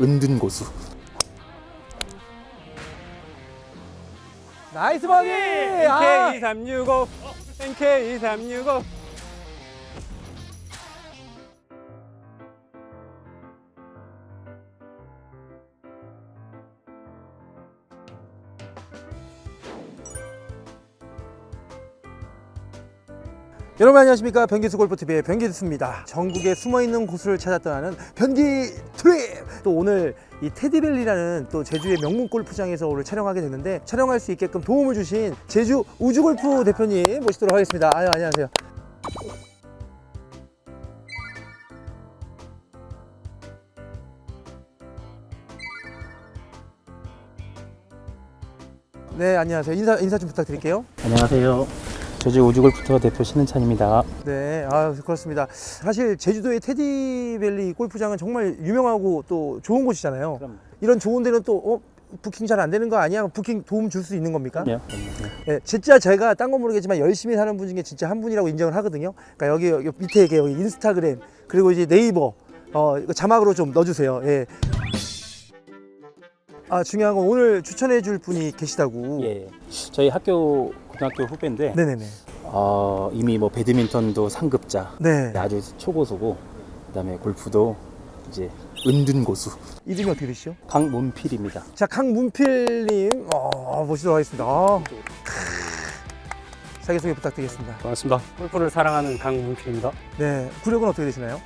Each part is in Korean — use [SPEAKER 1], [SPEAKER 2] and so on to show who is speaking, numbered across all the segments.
[SPEAKER 1] 은둔 고수.
[SPEAKER 2] 나이스 버디! 아!
[SPEAKER 3] NK2365 NK2365
[SPEAKER 2] 여러분 안녕하십니까? 변기수 골프TV의 변기수입니다. 전국에 숨어있는 곳을 찾아 떠나는 변기 트립! 또 오늘 이 테디밸리라는 또 제주의 명문 골프장에서 오늘 촬영하게 됐는데 촬영할 수 있게끔 도움을 주신 제주 우주골프 대표님 모시도록 하겠습니다. 아유 안녕하세요. 네 안녕하세요. 인사, 인사 좀 부탁드릴게요.
[SPEAKER 1] 안녕하세요. 제주 우주골프터 대표 신은찬입니다.
[SPEAKER 2] 네, 아 그렇습니다. 사실 제주도의 테디밸리 골프장은 정말 유명하고 또 좋은 곳이잖아요.
[SPEAKER 1] 그럼.
[SPEAKER 2] 이런 좋은 데는 또 어, 부킹 잘 안 되는 거 아니야? 부킹 도움 줄 수 있는 겁니까?
[SPEAKER 1] 그럼요.
[SPEAKER 2] 네, 진짜 제가 딴 건 모르겠지만 열심히 사는 분 중에 진짜 한 분이라고 인정을 하거든요. 그러니까 여기, 여기 밑에 이게 여기 인스타그램 그리고 이제 네이버 어 이거 자막으로 좀 넣어주세요. 예. 아 중요한 건 오늘 추천해 줄 분이 계시다고.
[SPEAKER 1] 예. 저희 학교 고등학교 후배인데
[SPEAKER 2] 네네네.
[SPEAKER 1] 어, 이미 뭐 배드민턴도 상급자,
[SPEAKER 2] 네.
[SPEAKER 1] 아주 초고수고 그다음에 골프도 이제 은둔 고수
[SPEAKER 2] 이름이 어떻게 되시죠?
[SPEAKER 1] 강문필입니다.
[SPEAKER 2] 자, 강문필님, 어, 모시도록 하겠습니다. 아, 크. 자기소개 부탁드리겠습니다.
[SPEAKER 3] 반갑습니다 골프를 사랑하는 강문필입니다
[SPEAKER 2] 네, 구력은 어떻게 되시나요?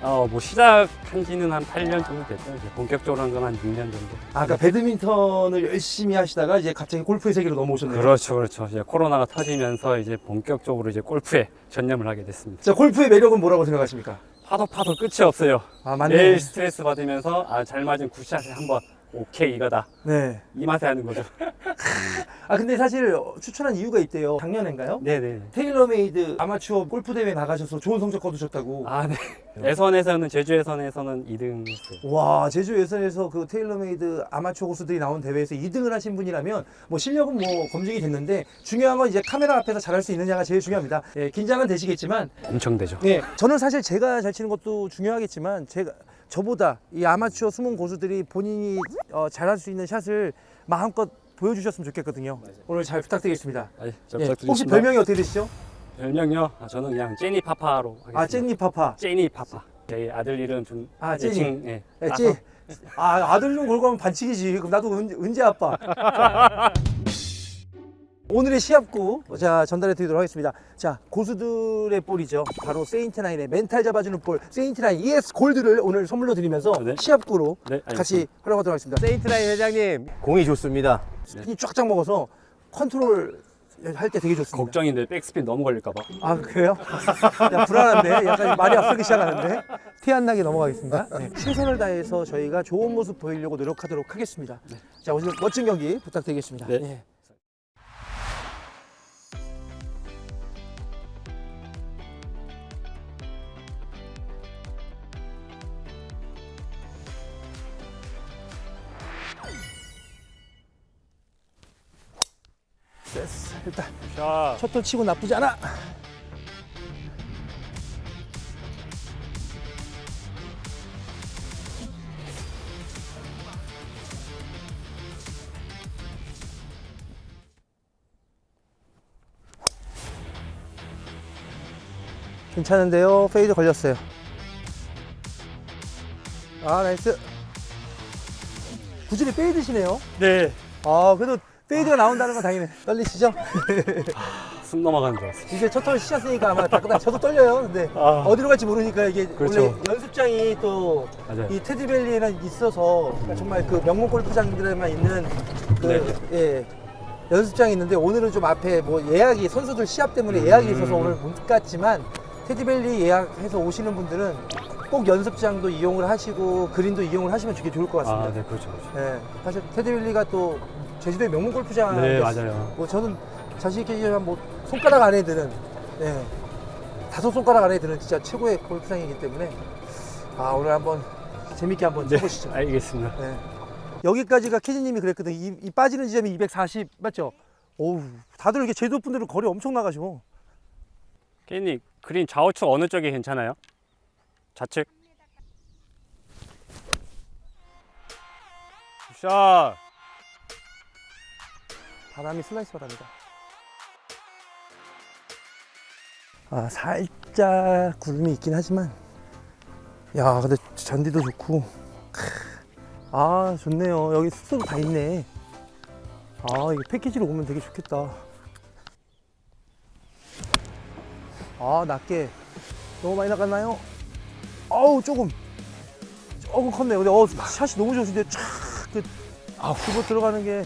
[SPEAKER 3] 어, 뭐 시작한 지는 한 8년 정도 됐죠 이제 본격적으로 한 건 한 6년 정도
[SPEAKER 2] 아, 그러니까 배드민턴을 열심히 하시다가 이제 갑자기 골프의 세계로 넘어오셨네요.
[SPEAKER 3] 그렇죠 그렇죠 이제 코로나가 터지면서 이제 본격적으로 이제 골프에 전념을 하게 됐습니다
[SPEAKER 2] 자, 골프의 매력은 뭐라고 생각하십니까?
[SPEAKER 3] 파도 파도 끝이 없어요
[SPEAKER 2] 아, 맞네.
[SPEAKER 3] 매일 스트레스 받으면서 아, 잘 맞은 굿샷에 한번 오케이 이거다
[SPEAKER 2] 네.
[SPEAKER 3] 이 맛에 하는 거죠
[SPEAKER 2] 아, 근데 사실 추천한 이유가 있대요. 작년인가요?
[SPEAKER 3] 네네
[SPEAKER 2] 테일러메이드 아마추어 골프 대회 나가셔서 좋은 성적 거두셨다고.
[SPEAKER 3] 아 네 예선에서는 제주 예선에서는 2등 했어요
[SPEAKER 2] 와 제주 예선에서 그 테일러메이드 아마추어 고수들이 나온 대회에서 2등을 하신 분이라면 뭐 실력은 뭐 검증이 됐는데 중요한 건 이제 카메라 앞에서 잘할 수 있느냐가 제일 중요합니다. 예, 긴장은 되시겠지만
[SPEAKER 3] 엄청 되죠
[SPEAKER 2] 예, 저는 사실 제가 잘 치는 것도 중요하겠지만 제가 저보다 이 아마추어 숨은 고수들이 본인이 어, 잘할 수 있는 샷을 마음껏 보여주셨으면 좋겠거든요. 오늘 잘 부탁드리겠습니다.
[SPEAKER 3] 아, 예, 잘
[SPEAKER 2] 예,
[SPEAKER 3] 부탁드리겠습니다.
[SPEAKER 2] 혹시 별명이 어떻게 되시죠?
[SPEAKER 3] 별명요? 아, 저는 그냥 제니 파파로 하겠습니다.
[SPEAKER 2] 아 jen니 파파.
[SPEAKER 3] 제니 파파. 저희 아들 이름 좀
[SPEAKER 2] 아, 제니.
[SPEAKER 3] 애칭, 예.
[SPEAKER 2] 예,
[SPEAKER 3] 따서.
[SPEAKER 2] 아 아들 좀 걸고 하면 반칙이지. 그럼 나도 은, 은재 아빠. 오늘의 시합구 자 전달해 드리도록 하겠습니다. 자 고수들의 볼이죠. 바로 세인트나인의 멘탈 잡아주는 볼 세인트나인 ES 골드를 오늘 선물로 드리면서
[SPEAKER 3] 네.
[SPEAKER 2] 시합구로
[SPEAKER 3] 네,
[SPEAKER 2] 같이. 활용하도록 하겠습니다.
[SPEAKER 4] 세인트라인 회장님 공이 좋습니다.
[SPEAKER 2] 스핀이 쫙쫙 먹어서 컨트롤 할 때 되게 좋습니다.
[SPEAKER 3] 걱정인데 백스핀 너무 걸릴까봐.
[SPEAKER 2] 아 그래요? 야, 불안한데 약간 말이 앞서기 시작하는데 티 안 나게 넘어가겠습니다. 네. 최선을 다해서 저희가 좋은 모습 보이려고 노력하도록 하겠습니다. 자 오늘 멋진 경기 부탁드리겠습니다.
[SPEAKER 3] 네.
[SPEAKER 2] 예. 일단
[SPEAKER 3] 자,
[SPEAKER 2] 첫홀 치고 나쁘지 않아. 괜찮은데요. 페이드 걸렸어요. 아 나이스. 구질이 페이드시네요.
[SPEAKER 3] 네.
[SPEAKER 2] 아 그래도 페이드가 나온다는 건 당연히 떨리시죠?
[SPEAKER 3] 숨 넘어가는 줄 알았어요.
[SPEAKER 2] 이제 첫홀 치셨으니까 아마 따끈따 저도 떨려요. 근데
[SPEAKER 3] 아.
[SPEAKER 2] 어디로 갈지 모르니까 이게
[SPEAKER 3] 그렇죠.
[SPEAKER 2] 원래 연습장이 또이
[SPEAKER 3] 맞아요.
[SPEAKER 2] 테디밸리에는 있어서 정말 그 명문 골프장들에만 있는 그
[SPEAKER 3] 네.
[SPEAKER 2] 예, 연습장이 있는데 오늘은 좀 앞에 뭐 예약이 선수들 시합 때문에 예약이 있어서
[SPEAKER 3] 음.
[SPEAKER 2] 오늘 못 갔지만 테디밸리 예약해서 오시는 분들은 꼭 연습장도 이용을 하시고 그린도 이용을 하시면 되게 좋을 것 같습니다.
[SPEAKER 3] 아, 네, 그렇죠. 그렇죠.
[SPEAKER 2] 예, 사실 테디밸리가 또 제주도의 명문 골프장
[SPEAKER 3] 네, 맞아요.
[SPEAKER 2] 뭐 저는 자신 있게 얘기하면 뭐 손가락 안에 드는 예, 다섯 손가락 안에 드는 진짜 최고의 골프장이기 때문에 아 오늘 한번 재밌게 한번
[SPEAKER 3] 네,
[SPEAKER 2] 해보시죠.
[SPEAKER 3] 알겠습니다.
[SPEAKER 2] 네. 여기까지가 캐디님이 그랬거든. 이, 이 빠지는 지점이 240 맞죠? 오우 다들 이렇게 제주 분들은 거리 엄청 나가시고
[SPEAKER 3] 케이님, 그린 좌우측 어느 쪽이 괜찮아요? 좌측? 샷.
[SPEAKER 2] 바람이 슬라이스 바람이다. 아 살짝 구름이 있긴 하지만 야 근데 잔디도 좋고 크, 아 좋네요. 여기 숙소도 다 있네. 아 이거 패키지로 오면 되게 좋겠다. 아 낮게. 너무 많이 나갔나요? 어우 조금. 조금 컸네요. 근데 어 샷이 너무 좋으신데 촥 그 아, 후보 들어가는 게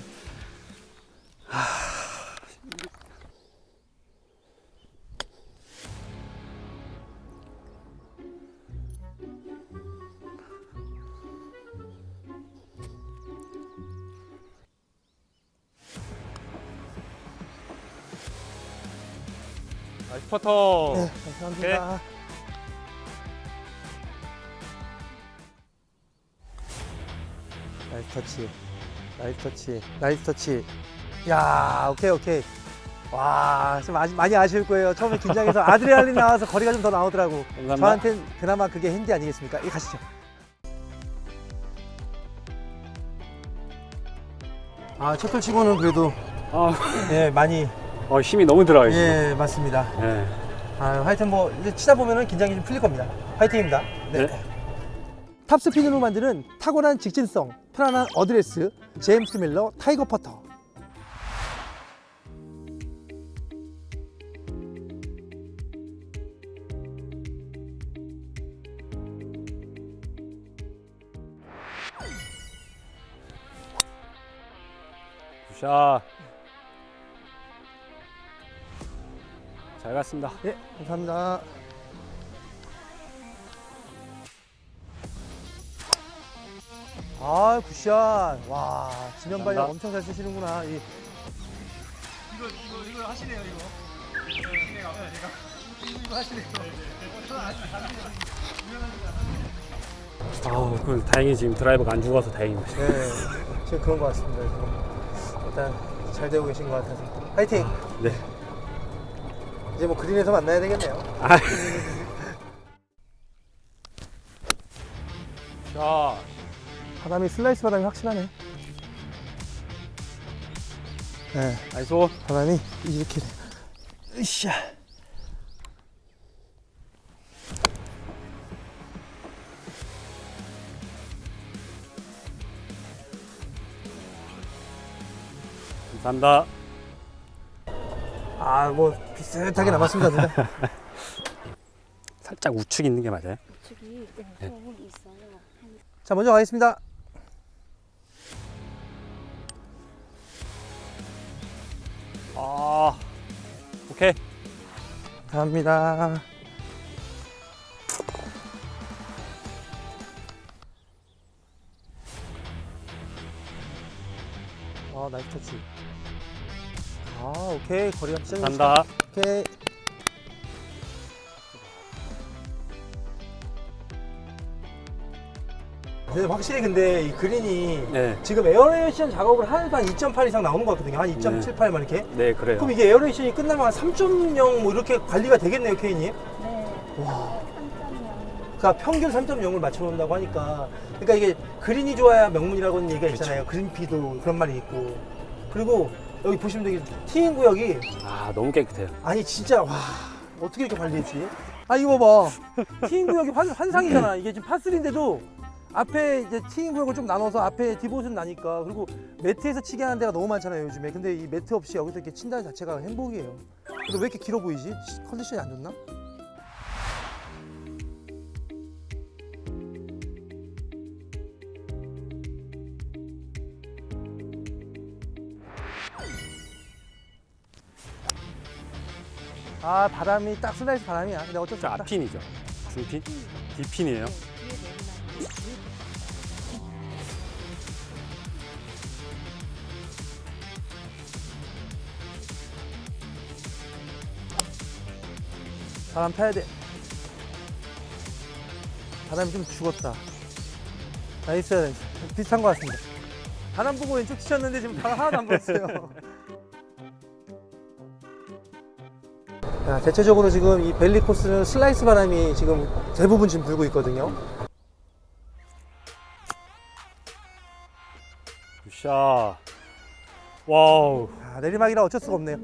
[SPEAKER 3] 나이스 퍼터.
[SPEAKER 2] 네, 감사합니다. 나이스 터치. 나이스 터치. 나이스 터치. 야, 오케이, 오케이. 와, 좀 아시, 많이 아쉬울 거예요. 처음에 긴장해서 아드레날린 나와서 거리가 좀 더 나오더라고.
[SPEAKER 3] 감사합니다.
[SPEAKER 2] 저한텐 그나마 그게 핸디 아니겠습니까? 이 가시죠. 아, 첫홀 치고는 그래도
[SPEAKER 3] 아,
[SPEAKER 2] 예, 많이
[SPEAKER 3] 어, 힘이 너무 들어가 있어요.
[SPEAKER 2] 예, 맞습니다.
[SPEAKER 3] 네.
[SPEAKER 2] 아, 하여튼 뭐 이제 치다 보면은 긴장이 좀 풀릴 겁니다. 화이팅입니다. 네.
[SPEAKER 3] 네.
[SPEAKER 2] 탑스핀으로 만드는 탁월한 직진성, 편안한 어드레스, 제임스 밀러 타이거 퍼터.
[SPEAKER 3] 샷. 잘 갔습니다.
[SPEAKER 2] 예, 감사합니다. 아, 굿샷. 와, 지면 발력
[SPEAKER 3] 감사합니다.
[SPEAKER 2] 엄청 잘 쓰시는구나. 이.
[SPEAKER 3] 아우, 그 다행히 지금 드라이버가 안 죽어서 다행입니다.
[SPEAKER 2] 네, 지금 그런 것 같습니다. 지금. 일단 잘 되고 계신 것 같아서. 화이팅!
[SPEAKER 3] 네.
[SPEAKER 2] 이제 뭐 그린에서 만나야 되겠네요.
[SPEAKER 3] 아. 샷.
[SPEAKER 2] 바람이 슬라이스 바람이 확실하네. 네,
[SPEAKER 3] 나이스.
[SPEAKER 2] 바람이 이렇게 돼. 으쌰.
[SPEAKER 3] 감사합니다.
[SPEAKER 2] 아, 뭐 비슷하게 남았습니다. 둘 다.
[SPEAKER 3] 살짝 우측 있는 게 맞아요?
[SPEAKER 5] 우측이 네, 좀 있어요. 한
[SPEAKER 2] 자, 먼저 가겠습니다.
[SPEAKER 3] 아, 오케이.
[SPEAKER 2] 감사합니다. 아, 나이스 터치. 아, 오케이. 거리가 진짜
[SPEAKER 3] 감사합니다.
[SPEAKER 2] 오케이. 네, 확실히 근데 이 그린이
[SPEAKER 3] 네,
[SPEAKER 2] 지금 에어레이션 작업을 한2.8 이상 나오는 것 같거든요. 한 2.78만 이렇게.
[SPEAKER 3] 네 그래요.
[SPEAKER 2] 그럼 이게 에어레이션이 끝나면 한 3.0 뭐 이렇게 관리가 되겠네요, 케이님.
[SPEAKER 5] 네.
[SPEAKER 2] 와.
[SPEAKER 5] 3.0.
[SPEAKER 2] 그러니까 평균 3.0을 맞춰놓는다고 하니까 그러니까 이게 그린이 좋아야 명문이라고는 얘기가 있잖아요 그린피도 그런 말이 있고 그리고 여기 보시면 되게 티인 구역이
[SPEAKER 3] 아 너무 깨끗해요.
[SPEAKER 2] 아니 진짜 와 어떻게 이렇게 관리했지? 아 이거 봐봐 티인 구역이 환, 환상이잖아 이게 지금 파3인데도 앞에 이제 티인 구역을 좀 나눠서 앞에 디봇은 나니까 그리고 매트에서 치게 하는 데가 너무 많잖아요 요즘에 근데 이 매트 없이 여기서 이렇게 친다는 자체가 행복이에요 근데 왜 이렇게 길어 보이지? 컨디션이 안 좋나? 아 바람이 딱 슬라이스 바람이야. 근데 어쩔
[SPEAKER 3] 수저
[SPEAKER 2] 없다.
[SPEAKER 3] 앞핀이죠. 중핀? 뒷핀이에요.
[SPEAKER 2] 바람 타야 돼. 바람이 좀 죽었다. 나이스. 비슷한 것 같습니다. 바람 보고 왼쪽 치셨는데 지금 바람 하나도 안 불었어요 자, 대체적으로 지금 이 벨리 코스는 슬라이스 바람이 지금 대부분 지금 불고 있거든요
[SPEAKER 3] 샷. 와우.
[SPEAKER 2] 아, 내리막이라 어쩔 수가 없네요.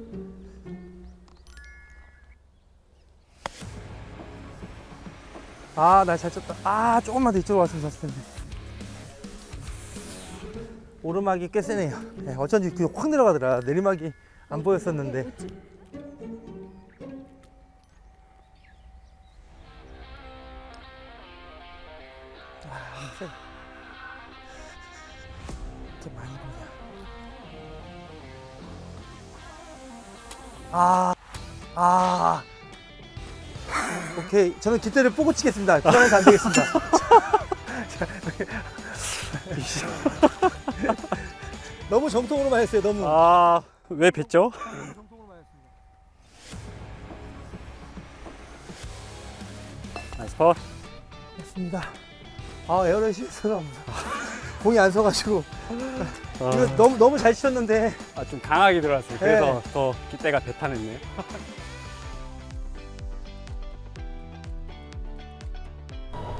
[SPEAKER 2] 아, 나 잘 쳤다. 아, 조금만 더 이쪽으로 왔으면 좋았을 텐데. 오르막이 꽤 세네요. 네, 어쩐지 그확 내려가더라. 내리막이 안 보였었는데. 아, 아. 오케이. 저는 깃대를 뽀고 치겠습니다. 그러면 안 되겠습니다. 너무 정통으로만 했어요. 너무.
[SPEAKER 3] 아, 왜 뵀죠? 나이스 파.
[SPEAKER 2] 했습니다. 아, 에어레시스가 공이 안 서가지고
[SPEAKER 3] 아,
[SPEAKER 2] 이거 너무 너무 잘 치셨는데
[SPEAKER 3] 아, 좀 강하게 들어왔어요. 그래서 더 기대가 배타냈네요.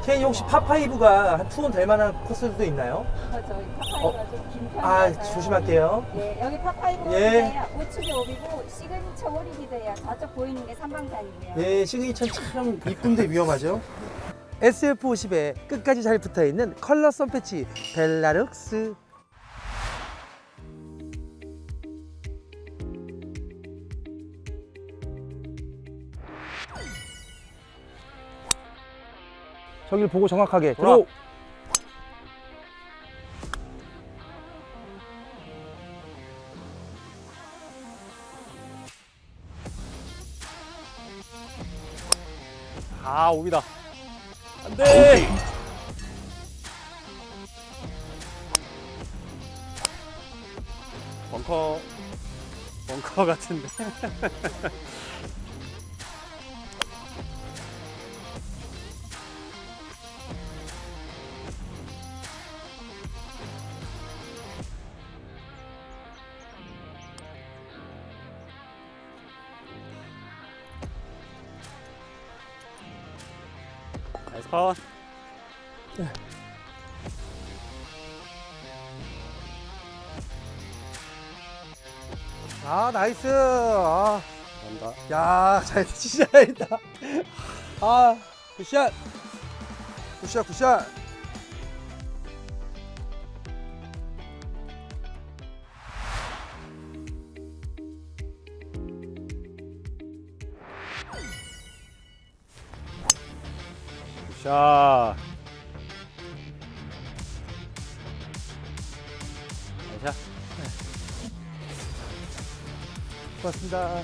[SPEAKER 2] 케인 혹시 파파이브가 한 투혼 될 만한 코스도 있나요?
[SPEAKER 5] 어, 저기 파파이가 좀긴
[SPEAKER 2] 아,
[SPEAKER 5] 편이라서요.
[SPEAKER 2] 조심할게요.
[SPEAKER 5] 네, 여기 파파이브
[SPEAKER 2] 예.
[SPEAKER 5] 예. 우측이 오비고 시그니처 오리기드예요. 저쪽 보이는 게 삼방산이고요.
[SPEAKER 2] 네, 시그니처 참 이쁜데 위험하죠. SF50에 끝까지 잘 붙어 있는 컬러 선패치 벨라룩스. 저길 보고 정확하게
[SPEAKER 3] 돌아.
[SPEAKER 2] 들어.
[SPEAKER 3] 아, 오비다. 안 돼! 벙커, 벙커 같은데. 나이스.
[SPEAKER 2] 아,
[SPEAKER 3] 감사합니다.
[SPEAKER 2] 야, 잘 진짜 잘했다. 아, 굿샷. 굿샷, 굿샷.
[SPEAKER 3] 샷. 샷.
[SPEAKER 2] 고맙습니다.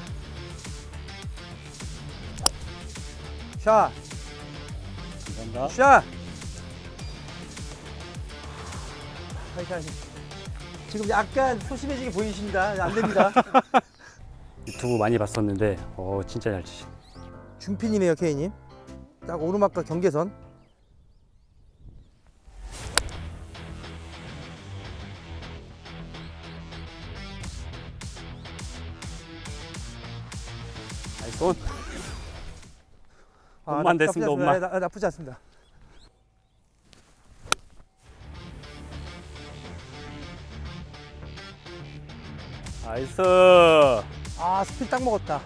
[SPEAKER 2] 샷,
[SPEAKER 3] 감사합니다.
[SPEAKER 2] 샷. 하이샤이. 지금 약간 소심해지게 보이십니다. 안 됩니다.
[SPEAKER 3] 유튜브 많이 봤었는데, 어, 진짜 잘 치시.
[SPEAKER 2] 준핀이네요, 케이님. 딱 오르막과 경계선.
[SPEAKER 3] 나이스 온.
[SPEAKER 2] 아,
[SPEAKER 3] 옷만
[SPEAKER 2] 나-
[SPEAKER 3] 됐습니다,
[SPEAKER 2] 나쁘지. 않습니다. 나, 나쁘지 않습니다.
[SPEAKER 3] 나이스.
[SPEAKER 2] 아, 스핀 딱 먹었다.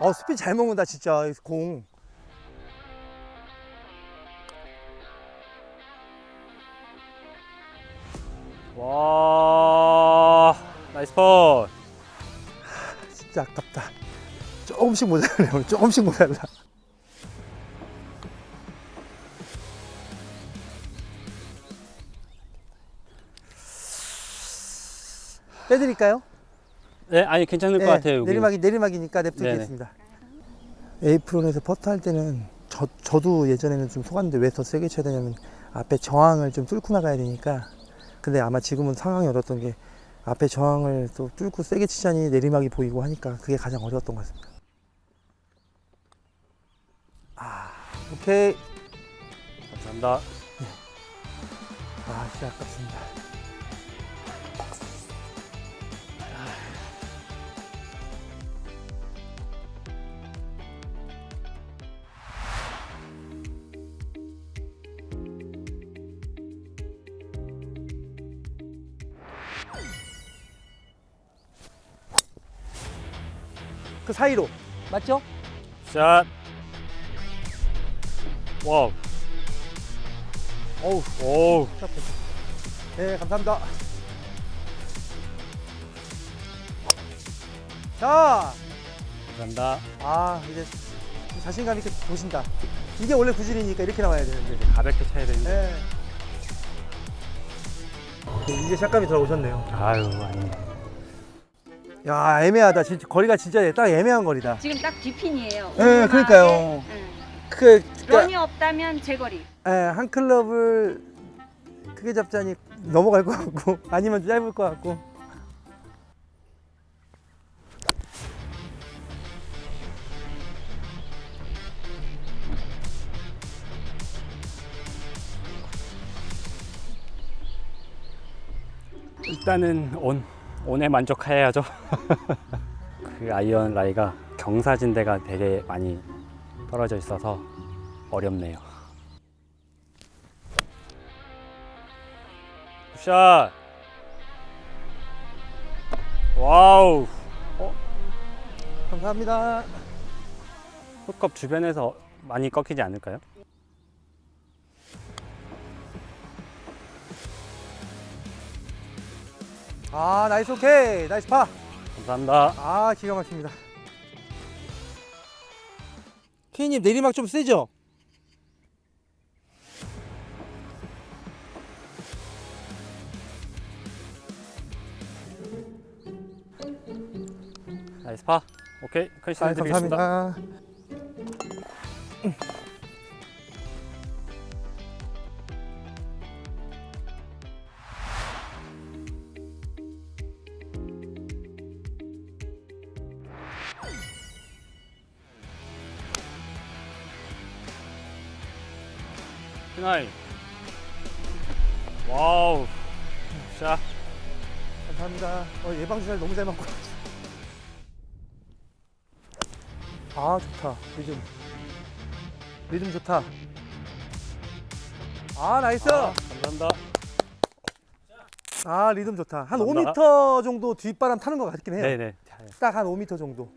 [SPEAKER 2] 어, 스핀 잘 먹는다, 진짜. 이 공.
[SPEAKER 3] 와, 나이스 펀.
[SPEAKER 2] 진짜 아깝다. 조금씩 모자라네요. 조금씩 모자라. 빼드릴까요?
[SPEAKER 3] 네, 아니 괜찮을 것
[SPEAKER 2] 네,
[SPEAKER 3] 같아요. 여기.
[SPEAKER 2] 내리막이 내리막이니까 냅두겠습니다. 에이프론에서 퍼트 할 때는 저, 저도 예전에는 좀 속았는데 왜 더 세게 쳐야 되냐면 앞에 저항을 좀 뚫고 나가야 되니까 근데 아마 지금은 상황이 어렸던 게 앞에 저항을 또 뚫고 세게 치자니 내리막이 보이고 하니까 그게 가장 어려웠던 것 같습니다. 오케이.
[SPEAKER 3] 감사합니다.
[SPEAKER 2] 아, 진짜 아깝습니다. 그 사이로 맞죠?
[SPEAKER 3] 샷. 와우.
[SPEAKER 2] 어우
[SPEAKER 3] 오.
[SPEAKER 2] 네 감사합니다 자
[SPEAKER 3] 감사합니다.
[SPEAKER 2] 아 이제 자신감 있게 보신다 이게 원래 구질이니까 이렇게 나와야 되는데
[SPEAKER 3] 가볍게 차야 되는데.
[SPEAKER 2] 네. 이제 샷감이 들어오셨네요
[SPEAKER 3] 아유, 아닙니다.
[SPEAKER 2] 야 애매하다 진짜 거리가 진짜 딱 애매한 거리다
[SPEAKER 5] 지금 딱 뒷핀이에요.
[SPEAKER 2] 네, 그러니까요.
[SPEAKER 5] 응.
[SPEAKER 2] 그,
[SPEAKER 5] 런이 없다면 제거리.
[SPEAKER 2] 예, 한 클럽을 크게 잡자니 넘어갈 것 같고 아니면 짧을 것 같고
[SPEAKER 3] 일단은 온 온에 만족해야죠. 그 아이언 라이가 경사진대가 되게 많이 떨어져 있어서 어렵네요. 샷. 와우.
[SPEAKER 2] 감사합니다
[SPEAKER 3] 홀컵 주변에서 많이 꺾이지 않을까요?
[SPEAKER 2] 아 나이스 오케이 나이스 파
[SPEAKER 3] 감사합니다.
[SPEAKER 2] 아 기가 막힙니다 케이님 내리막 좀 세죠?
[SPEAKER 3] 나이스 파. 오케이. 컨시드
[SPEAKER 2] 아,
[SPEAKER 3] 드리겠습니다.
[SPEAKER 2] 감사합니다
[SPEAKER 3] 피나이. 와우. 샷.
[SPEAKER 2] 감사합니다 어, 예방 주사를 너무 잘 맞고 아 좋다 리듬 리듬 좋다 아 나이스
[SPEAKER 3] 아, 감사합니다.
[SPEAKER 2] 아 리듬 좋다 한
[SPEAKER 3] 감사합니다.
[SPEAKER 2] 5m 정도 뒷바람 타는 것 같긴 해요
[SPEAKER 3] 네네.
[SPEAKER 2] 딱 한 5m 정도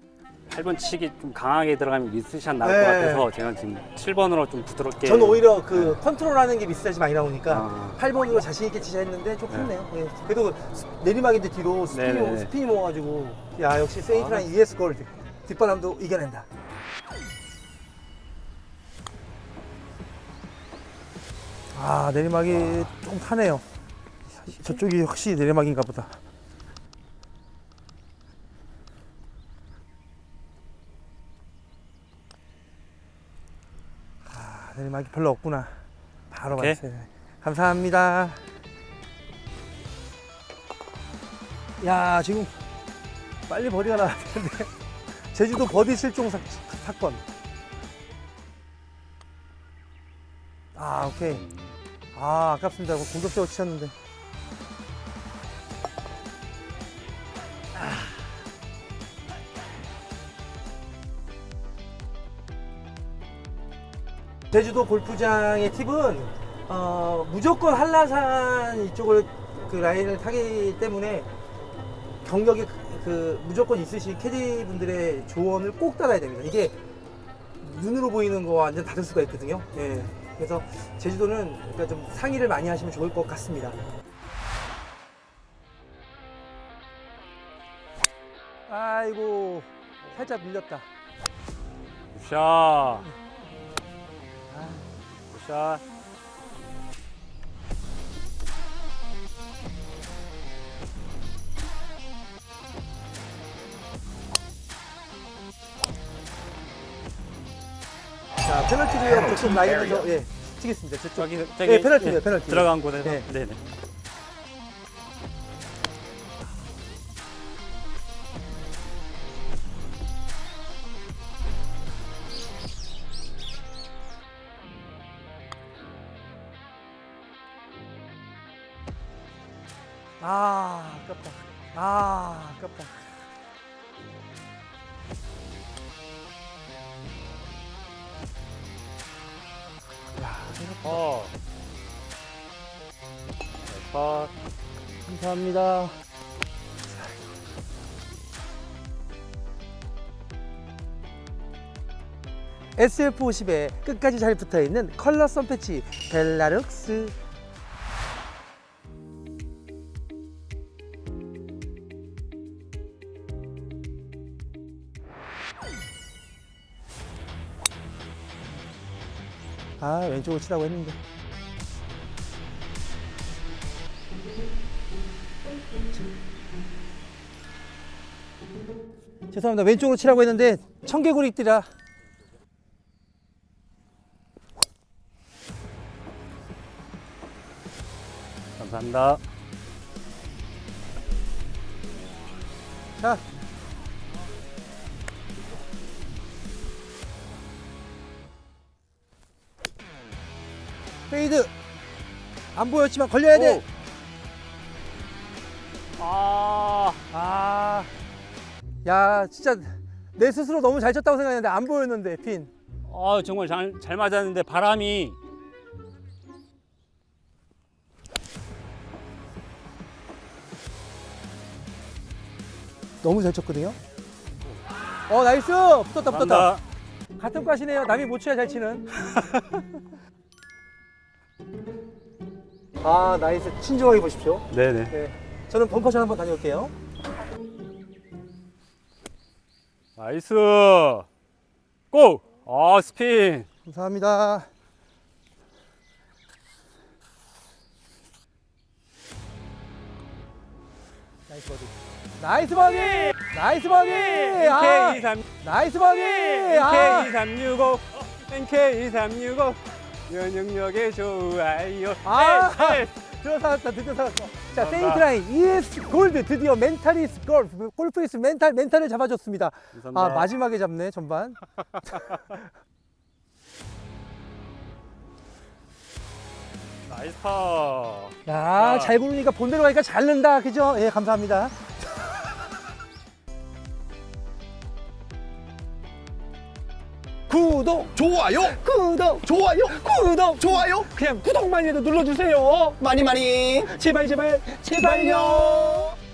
[SPEAKER 3] 8번 치기 좀 강하게 들어가면 미스샷 나올
[SPEAKER 2] 네.
[SPEAKER 3] 것 같아서 제가 지금 7번으로 좀 부드럽게.
[SPEAKER 2] 저는 오히려 그 컨트롤하는 게 미스샷이 많이 나오니까
[SPEAKER 3] 아.
[SPEAKER 2] 8번으로 자신 있게 치자 했는데 좀
[SPEAKER 3] 네.
[SPEAKER 2] 예. 그래도 스- 내리막인데 뒤로 스피이,
[SPEAKER 3] 네네네.
[SPEAKER 2] 스피이 모아가지고 야 역시 세인트라인 ES 골 뒷바람도 이겨낸다 아 내리막이 좀 타네요 저쪽이 확실히 내리막인가 보다 아 내리막이 별로 없구나. 바로
[SPEAKER 3] 오케이.
[SPEAKER 2] 봤어요. 감사합니다. 야 지금 빨리 버디가 나야 되는데. 제주도 버디 실종 사, 사건. 아 오케이. 아 아깝습니다. 공격적으로 치셨는데 제주도 골프장의 팁은 어, 무조건 한라산 이쪽을 그 라인을 타기 때문에 경력이 그, 그 무조건 있으신 캐디 분들의 조언을 꼭 따라야 됩니다. 이게 눈으로 보이는 거와 완전 다를 수가 있거든요. 예. 그래서 제주도는 그러니까 좀 상의를 많이 하시면 좋을 것 같습니다. 아이고 살짝 밀렸다.
[SPEAKER 3] 샷. 샷.
[SPEAKER 2] 자 페널티고요. 저쪽 라인에서 예 치겠습니다. 저쪽.
[SPEAKER 3] 저기
[SPEAKER 2] 네, 페널티네요, 페널티.
[SPEAKER 3] 들어간 곳에서.
[SPEAKER 2] 네.
[SPEAKER 3] 네. 네 어. 아,
[SPEAKER 2] 감사합니다. SF50에 끝까지 잘 붙어있는 컬러 선패치 벨라룩스 왼쪽으로 치라고 했는데. 죄송합니다. 왼쪽으로 치라고 했는데 청개구리 띠라.
[SPEAKER 3] 감사합니다.
[SPEAKER 2] 자 페이드 안 보였지만 걸려야 돼.
[SPEAKER 3] 아,
[SPEAKER 2] 아, 야 진짜 내 스스로 너무 잘 쳤다고 생각했는데 안 보였는데 핀.
[SPEAKER 3] 아 정말 잘, 잘 맞았는데 바람이
[SPEAKER 2] 너무 잘 쳤거든요. 어 나이스 붙었다 붙었다.
[SPEAKER 3] 감사합니다.
[SPEAKER 2] 같은 과시네요. 남이 못 쳐야 잘 치는. 아 나이스 친절하게 보십시오.
[SPEAKER 3] 네네.
[SPEAKER 2] 네, 저는 벙커샷 한번 다녀올게요.
[SPEAKER 3] 나이스. 고! 아 스핀.
[SPEAKER 2] 감사합니다. 나이스 버디. 나이스 버디. 나이스 버디. 아,
[SPEAKER 3] NK23
[SPEAKER 2] 나이스 버디. 아,
[SPEAKER 3] NK2365 NK2365 면역력에 좋아요.
[SPEAKER 2] 아.
[SPEAKER 3] 네, 네.
[SPEAKER 2] 드디어 살았다. 드디어 살았어. 자. 세인트라인 ES 골드 드디어 멘탈리스 골프 골프이스 멘탈 멘탈을 잡아줬습니다.
[SPEAKER 3] 감사합니다.
[SPEAKER 2] 아 마지막에 잡네 전반.
[SPEAKER 3] 나이스 파.
[SPEAKER 2] 야,
[SPEAKER 3] 자.
[SPEAKER 2] 잘 구르니까 본대로 가니까 잘 는다. 그죠? 예, 감사합니다. 구독,
[SPEAKER 6] 좋아요,
[SPEAKER 2] 구독,
[SPEAKER 6] 좋아요,
[SPEAKER 2] 구독.
[SPEAKER 6] 좋아요.
[SPEAKER 2] 그냥 구독만 해도 눌러주세요.
[SPEAKER 6] 많이 많이.
[SPEAKER 2] 제발, 제발, 제발요.